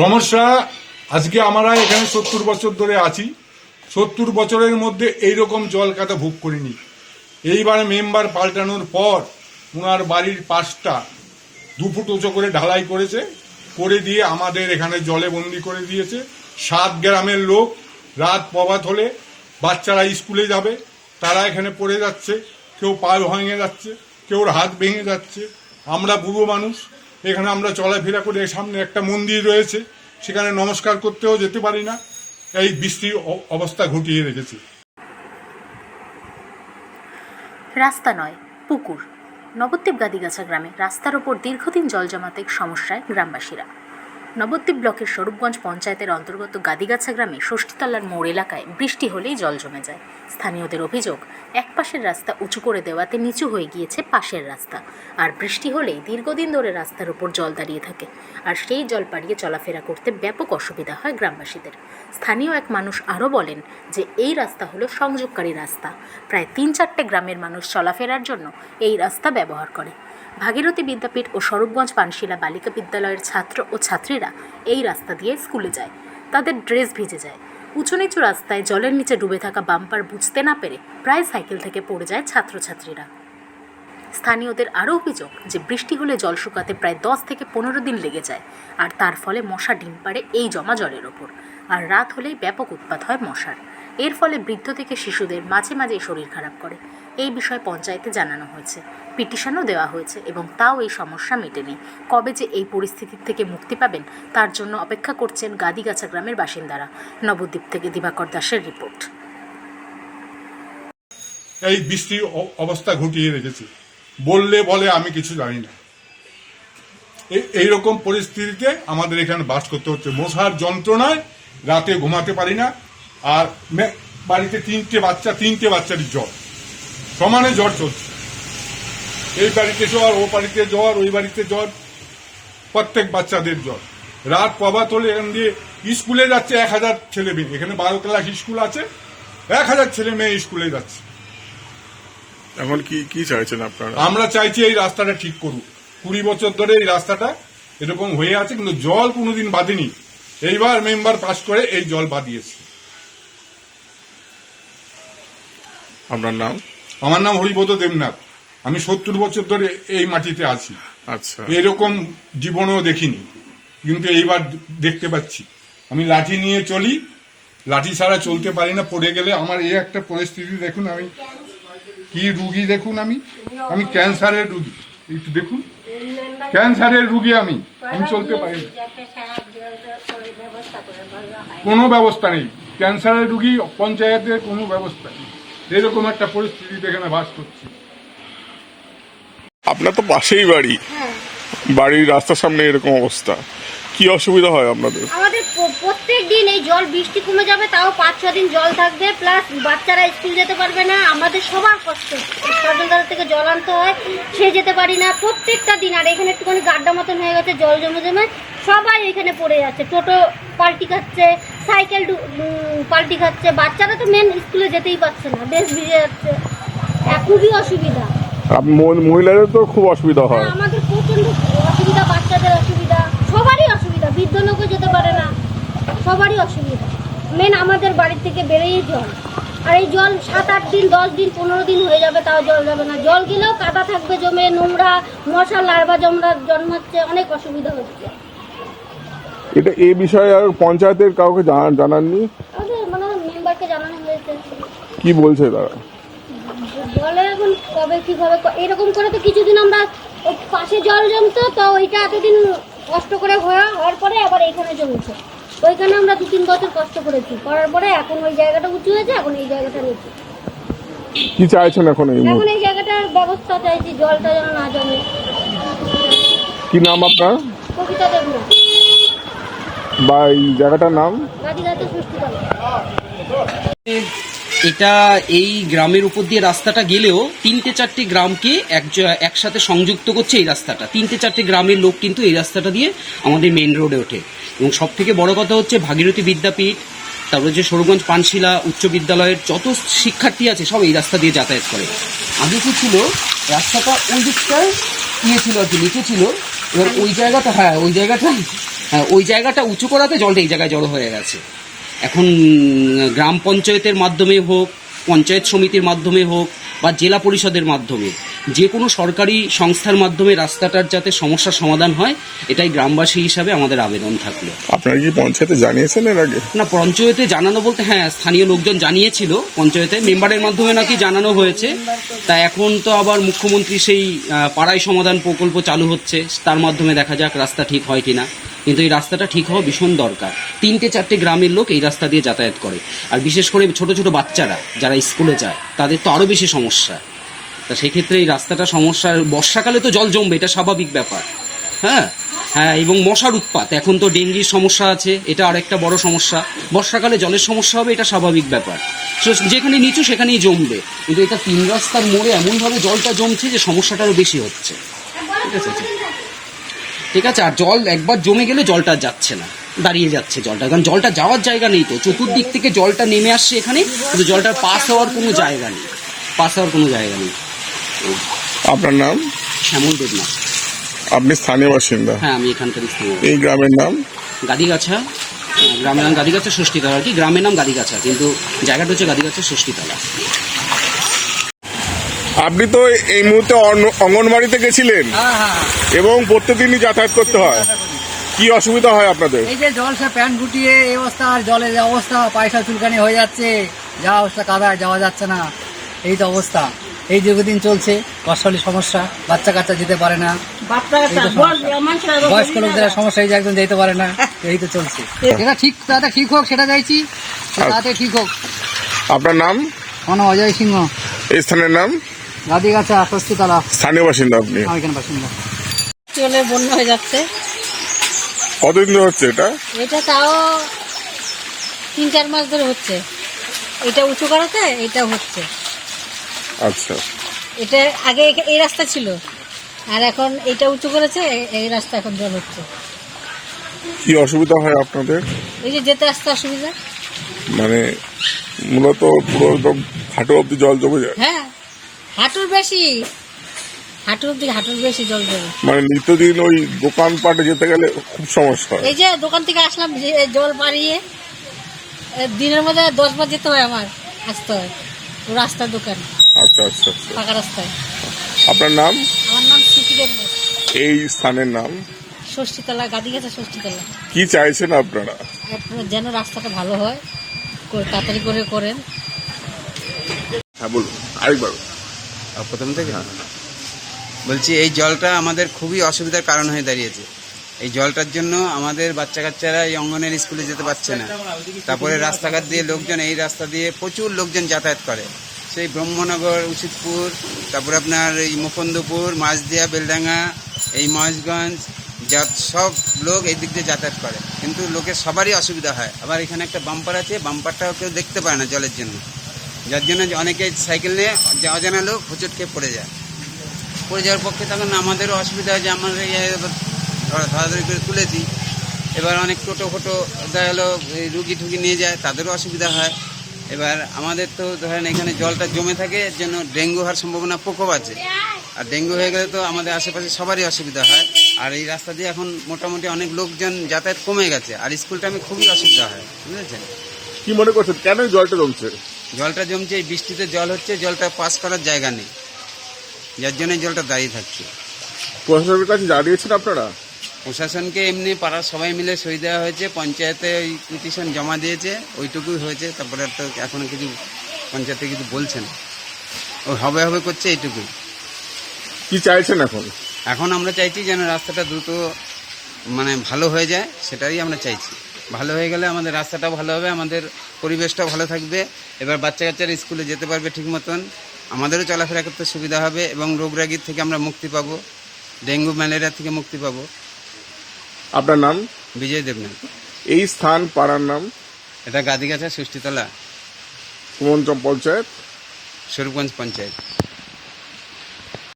সমস্যা, আজকে আমরা এখানে সত্তর বছর ধরে আছি। সত্তর বছরের মধ্যে এইরকম জল কাটা ভোগ করিনি। এইবারে মেম্বার পাল্টানোর পর ওনার বাড়ির পাশটা দু ফুট উঁচু করে ঢালাই করেছে, করে দিয়ে আমাদের এখানে জলে বন্দি করে দিয়েছে। সাত গ্রামের লোক রাত প্রভাত হলে বাচ্চারা স্কুলে যাবে, তারা এখানে পড়ে যাচ্ছে, কেউ পা ভেঙে যাচ্ছে কেউ হাত ভেঙে যাচ্ছে। আমরা বুড়ো মানুষ এখানে আমরা চলাফেরা করে সামনে একটা মন্দির রয়েছে, সেখানে নমস্কার করতেও যেতে পারি না। এই বৃষ্টির অবস্থা ঘটিয়ে রেখেছে। রাস্তা নয়, পুকুর। নবদ্বীপ গাদিগাছা গ্রামে রাস্তার ওপর দীর্ঘদিন জল জমাতে সমস্যায় গ্রামবাসীরা। নবদ্বীপ ব্লকের স্বরূপগঞ্জ পঞ্চায়েতের অন্তর্গত গাদিগাছা গ্রামে ষষ্ঠীতলার মোড় এলাকায় বৃষ্টি হলেই জল জমে যায়। স্থানীয়দের অভিযোগ, এক পাশের রাস্তা উঁচু করে দেওয়াতে নিচু হয়ে গিয়েছে পাশের রাস্তা। আর বৃষ্টি হলেই দীর্ঘদিন ধরে রাস্তার ওপর জল দাঁড়িয়ে থাকে। আর সেই জল পাড়িয়ে চলাফেরা করতে ব্যাপক অসুবিধা হয় গ্রামবাসীদের। স্থানীয় এক মানুষ আরও বলেন যে, এই রাস্তা হলো সংযোগকারী রাস্তা। প্রায় তিন চারটে গ্রামের মানুষ চলাফেরার জন্য এই রাস্তা ব্যবহার করে। ভাগীরথী বিদ্যাপীঠ ও স্বরূপগঞ্জ পানশিলা বালিকা বিদ্যালয়ের ছাত্র ও ছাত্রীরা এই রাস্তা দিয়ে স্কুলে যায়। তাদের ড্রেস ভিজে যায়। উঁচু নিচু রাস্তায় জলের নিচে ডুবে থাকা বাম্পার বুঝতে না পেরে প্রায় সাইকেল থেকে পড়ে যায় ছাত্রছাত্রীরা। স্থানীয়দের আরও অভিযোগ যে বৃষ্টি হলে জল শুকাতে প্রায় দশ থেকে পনেরো দিন লেগে যায়, আর তার ফলে মশা ডিম পাড়ে এই জমা জলের ওপর, আর রাত হলেই ব্যাপক উৎপাত হয় মশার। এর ফলে বৃদ্ধ থেকে শিশুদের মাঝে মাঝে শরীর খারাপ করে। এই বিষয়ে পঞ্চায়েতে জানানো হয়েছে। পিটিশনও দেওয়া হয়েছে এবং তাও এই সমস্যা মেটেনি। কবে যে এই পরিস্থিতির থেকে মুক্তি পাবেন, তার জন্য অপেক্ষা করছেন গাদিগাছা গ্রামের বাসিন্দারা। নবদ্বীপ থেকে দিবাকর দাসের রিপোর্ট। এই বৃষ্টির অ- অবস্থা ঘটিয়ে রেখেছে। বললে বলে আমি কিছু জানি না। এই- রকম পরিস্থিতিতে আমাদের এখানে বাস করতে হচ্ছে। মশার যন্ত্রণায় রাতে ঘুমাতে পারি না। আর বাড়িতে তিনটে বাচ্চা, তিনটে বাচ্চারই জ্বর। সমানে জ্বর চলছে। এই বাড়িতে জ্বর ও বাড়িতে জ্বর ওই বাড়িতে জ্বর। প্রত্যেক বাচ্চাদের জ্বর। রাত প্রভাত হলে এখান দিয়ে স্কুলে যাচ্ছে এক হাজার ছেলে মেয়ে। এখানে বারো ক্লাস স্কুল আছে এক হাজার ছেলে মেয়ে স্কুলে যাচ্ছে। এখন কি কি চাইছেন আপনারা? আমরা চাইছি এই রাস্তাটা ঠিক করুক। কুড়ি বছর ধরে এই রাস্তাটা এরকম হয়ে আছে কিন্তু জল কোনোদিন বাঁধেনি। এইবার মেম্বার পাস করে এই জল বাঁধিয়েছে। আপনার নাম? আমার নাম হরিবোধ দেবনাথ। আমি সত্তর বছর ধরে এই মাটিতে আছি। আচ্ছা। এরকম জীবনেও দেখিনি কিন্তু এইবার দেখতে পাচ্ছি। আমি লাঠি নিয়ে চলি লাঠি ছাড়া চলতে পারি না পড়ে গেলে আমার এই একটা পরিস্থিতি দেখুন আমি কি রুগী দেখুন আমি আমি ক্যান্সারের রুগী একটু দেখুন। ক্যান্সারের রুগী আমি আমি চলতে পারি না। কোনো ব্যবস্থা নেই ক্যান্সারের রুগী পঞ্চায়েতের কোনো ব্যবস্থা নেই। এরকম একটা পরিস্থিতিতে এখানে বাস করছি। আপনার তো পাশেই বাড়ি। বাড়ির রাস্তার সামনে এরকম অবস্থা। কি অসুবিধা হয় আপনাদের? আমাদের প্রত্যেক দিন এই জল বৃষ্টি কমে যাবে তাও পাঁচ ছ দিন জল থাকবে প্লাস বাচ্চারা স্কুল যেতে পারবে না আমাদের সবার কষ্ট। থেকে জল আনতে হয় সে যেতে পারি না প্রত্যেকটা দিন। আর এখানে একটুখানি গাড্ডা মতন হয়ে গেছে জল জমে জমে সবাই এখানে পড়ে যাচ্ছে টোটো পাল্টি খাচ্ছে সাইকেল পাল্টি খাচ্ছে। বাচ্চারা তো মেন স্কুলে যেতেই পারছে না বেশ ভিজে যাচ্ছে। খুবই অসুবিধা। মহিলাদের তো খুব অসুবিধা হয়। হ্যাঁ, আমাদের প্রচণ্ড অসুবিধা বাচ্চাদের অসুবিধা সবারই অসুবিধা বৃদ্ধ লোকও যেতে পারে না সবারই অসুবিধা। মেন আমাদের বাড়ির থেকে বেরোই জল। আর এই জল সাত আট দিন দশ দিন পনেরো দিন হয়ে যাবে তাও জল যাবে না। জল গেলেও কাদা থাকবে জমে নোংরা মশা লার্ভা জমরা জন্মাচ্ছে অনেক অসুবিধা হচ্ছে। এটা এই বিষয়ে আর পঞ্চায়েতের কাউকে জানা- জানাননি? মানে মেম্বারকে জানানো হয়েছে। কি বলছে তারা? এখন কবে কীভাবে এরকম করে তো কিছুদিন আমরা পাশে জল জমতো তো ওইটা এতদিন কষ্ট করে হওয়া হওয়ার পরে আবার এইখানে জমেছে। ওইখানে আমরা দু তিন বছর কষ্ট করেছি। করার পরে এখন ওই জায়গাটা উঁচু হয়েছে এখন এই জায়গাটা নিচু। কি চাইছেন এখন এই এখন এই জায়গাটার ব্যবস্থা চাইছি জলটা যেন না জমে। কি নাম আপনার? কবিতা দেব বা এই জায়গাটার নাম? গাদিঘাটে সৃষ্টি করে। এটা এই গ্রামের উপর দিয়ে রাস্তাটা গেলেও তিনটে চারটে গ্রামকে এক একসাথে সংযুক্ত করছে এই রাস্তাটা। তিনটে চারটে গ্রামের লোক কিন্তু এই রাস্তাটা দিয়ে আমাদের মেন রোডে ওঠে। এবং সব থেকে বড় কথা হচ্ছে ভাগীরথী বিদ্যাপীঠ, তারপরে যে সরুগঞ্জ পানশিলা, উচ্চ বিদ্যালয়ের যত শিক্ষার্থী আছে সব এই রাস্তা দিয়ে যাতায়াত করে। আগে কি ছিল, রাস্তাটা ওই দিকটায় ইয়ে ছিল আর কি, নিচে ছিল। এবার ওই জায়গাটা হ্যাঁ ওই জায়গাটা হ্যাঁ ওই জায়গাটা উঁচু করাতে জলটা এই জায়গায় জড়ো হয়ে গেছে। এখন গ্রাম পঞ্চায়েতের মাধ্যমে হোক পঞ্চায়েত সমিতির মাধ্যমে হোক বা জেলা পরিষদের মাধ্যমে যে কোনো সরকারি সংস্থার মাধ্যমে রাস্তাটার যাতে সমস্যার সমাধান হয় এটাই গ্রামবাসী হিসাবে আমাদের আবেদন থাকল। আপনারা কি পঞ্চায়েতে জানিয়েছেন এর আগে? না পঞ্চায়েতে জানানো বলতে হ্যাঁ স্থানীয় লোকজন জানিয়েছিল পঞ্চায়েতে মেম্বারের মাধ্যমে নাকি জানানো হয়েছে। তা এখন তো আবার মুখ্যমন্ত্রী সেই পাড়ায় সমাধান প্রকল্প চালু হচ্ছে তার মাধ্যমে দেখা যাক রাস্তা ঠিক হয় কিনা। কিন্তু এই রাস্তাটা ঠিক হওয়া ভীষণ দরকার। তিনটে, চারটে গ্রামের লোক এই রাস্তা দিয়ে যাতায়াত করে। আর বিশেষ করে ছোট ছোট বাচ্চারা যারা স্কুলে যায়, তাদের তো আরও বেশি সমস্যা। তা সেক্ষেত্রে এই রাস্তাটা সমস্যা বর্ষাকালে তো জল জমবে, এটা স্বাভাবিক ব্যাপার। হ্যাঁ? হ্যাঁ এবং মশার উৎপাত। এখন তো ডেঙ্গির সমস্যা আছে, এটা আর একটা বড় সমস্যা। বর্ষাকালে জলের সমস্যা হবে, এটা স্বাভাবিক ব্যাপার। যেখানে নিচু, সেখানেই জমবে। কিন্তু এটা তিন রাস্তার মোড়ে এমনভাবে জলটা জমছে যে সমস্যাটা আরও বেশি হচ্ছে। ঠিক আছে। ঠিক আছে? আর জল একবার জমে গেলে জলটা যাচ্ছে না দাঁড়িয়ে যাচ্ছে জলটা। কারণ জলটা যাওয়ার জায়গা নেই তো। চতুর্দিক থেকে জলটা নেমে আসছে এখানে কিন্তু জলটার পাস হওয়ার কোনো জায়গা নেই। পাস হওয়ার কোনো জায়গা নেই। আপনার নাম? শ্যামল দেবনাথ। আপনি স্থানীয় বাসিন্দা? হ্যাঁ আমি এখানকার স্থানীয় এই গ্রামের নাম? গাদিগাছা। গ্রামের নাম গাদিগাছা ষষ্ঠীতলা। আর কি? গ্রামের নাম গাদিগাছা কিন্তু জায়গাটা হচ্ছে গাদিগাছা ষষ্ঠীতলা। আপনি তো এই মুহূর্তে অঙ্গনবাড়িতে গেছিলেন। এবং প্রত্যেকদিনই যাতায়াত করতে হয়। কি অসুবিধা হয় আপনাদের? এই যে জল সে প্যান্ট গুটিয়ে এই অবস্থা আর জলের যে অবস্থা পয়সা চুলকানি হয়ে যাচ্ছে। যা অবস্থা কাদায় যাওয়া যাচ্ছে না। এই তো অবস্থা। এই দীর্ঘদিন চলছে কষ্টলি সমস্যা বাচ্চা কাচ্চা যেতে পারে না। এই তো সমস্যা। বয়স্ক লোকদের সমস্যা এই যে একজন যেতে পারে না। এই তো চলছে। এটা ঠিক তাতে ঠিক হোক সেটা চাইছি তাতে ঠিক হোক। আপনার নাম? মনে অজয় সিংহ। এই স্থানের নাম? স্থানীয় বাসিন্দা আপনি? এখানে বাসিন্দা। চলে বন্যা হয়ে যাচ্ছে। কতদিন ধরে হচ্ছে এটা? এটা তাও তিন চার মাস ধরে হচ্ছে। এটা উঁচু করাতে এটা হচ্ছে। আচ্ছা। এটা আগে এই রাস্তা ছিল। আর এখন এটা উঁচু করেছে এই রাস্তা এখন জল হচ্ছে। কি অসুবিধা হয় আপনাদের? এই যে যেতে আসতে অসুবিধা। মানে মূলত পুরো একদম হাঁটু অব্দি জল জমে যায়? হ্যাঁ। হাঁটুর বেশি। হাঁটুর অব্দি হাঁটুর বেশি জল যাবে মানে নিত্যদিন ওই দোকানপাটে যেতে গেলে খুব সমস্যা হয়। এই যে দোকান থেকে আসলাম যে জল পাড়িয়ে এ, দিনের মধ্যে দশ বার যেতে হয় আমার আসতে হয়। ও রাস্তার দোকান আচ্ছা আচ্ছা আচ্ছা। ফাঁকা রাস্তায়। আপনার নাম? আমার নাম স্মৃতি এই স্থানের নাম? ষষ্ঠীতলা গাদি গেছে ষষ্ঠীতলা। কি চাইছেন আপনারা? আপনার যেন রাস্তাটা ভালো হয় তাড়াতাড়ি করে করেন। হ্যাঁ বলুন আরেকবার। আর প্রথম থেকে? বলছি, এই জলটা আমাদের খুবই অসুবিধার কারণ হয়ে দাঁড়িয়েছে। এই জলটার জন্য আমাদের বাচ্চা কাচ্চারা এই অঙ্গনের স্কুলে যেতে পারছে না। তারপরে রাস্তাঘাট দিয়ে লোকজন, এই রাস্তা দিয়ে প্রচুর লোকজন যাতায়াত করে। সেই ব্রহ্মনগর, উচিতপুর, তারপরে আপনার এই মুকুন্দপুর মাঝদিয়া বেলডাঙ্গা, এই মহেশগঞ্জ, যা সব লোক এই দিক দিয়ে যাতায়াত করে। কিন্তু লোকের সবারই অসুবিধা হয়। আবার এখানে একটা বাম্পার আছে, বাম্পারটাও কেউ দেখতে পায় না জলের জন্য। যার জন্য অনেকে সাইকেল নিয়ে অজানা লোক, হোঁচট খেয়ে পড়ে যায়। পড়ে যাওয়ার পক্ষে তখন আমাদেরও অসুবিধা হয় যে ধরা- ধরাধরি করে তুলে দিই। এবার অনেক টোটো ফোটো দেখা গেলো রুগী টুগি নিয়ে যায়, তাদেরও অসুবিধা হয়। এবার আমাদের তো ধরেন এখানে জলটা জমে থাকে, এর জন্য ডেঙ্গু হওয়ার সম্ভাবনা প্রকোপ আছে। আর ডেঙ্গু হয়ে গেলে তো আমাদের আশেপাশে সবারই অসুবিধা হয়। আর এই রাস্তা দিয়ে এখন মোটামুটি অনেক লোকজন যাতায়াত কমে গেছে। আর স্কুলটা আমি খুবই অসুবিধা হয়, বুঝেছেন? কি মনে করছেন? কেন জলটা জমছে? জলটা জমছে এই বৃষ্টিতে জল হচ্ছে জলটা পাস করার জায়গা নেই। যার জন্য জলটা দাঁড়িয়ে থাকছে। প্রশাসনের কাছে জানিয়েছেন আপনারা? প্রশাসনকে এমনি পাড়ার সবাই মিলে সই দেওয়া হয়েছে পঞ্চায়েতে ওই পিটিশন জমা দিয়েছে ওইটুকুই হয়েছে তারপরে তো এখনও কিছু পঞ্চায়েতে কিছু বলছে না। ও হবে হবে করছে এইটুকুই। কি চাইছেন এখন? এখন আমরা চাইছি যেন রাস্তাটা দ্রুত মানে ভালো হয়ে যায় সেটাই আমরা চাইছি। ভালো হয়ে গেলে আমাদের রাস্তাটা ভালো হবে আমাদের পরিবেশটাও ভালো থাকবে। এবার বাচ্চা কাচ্চারা স্কুলে যেতে পারবে ঠিক মতন। আমাদেরও চলাফেরা করতে সুবিধা হবে এবং রোগ রাগির থেকে আমরা মুক্তি পাব। ডেঙ্গু ম্যালেরিয়া থেকে মুক্তি পাব। আপনার নাম? বিজয় দেবনাথ। এই স্থান পাড়ার নাম? এটা গাদিগাছা ষষ্ঠীতলা। কোন পঞ্চায়েত। স্বরূপগঞ্জ পঞ্চায়েত।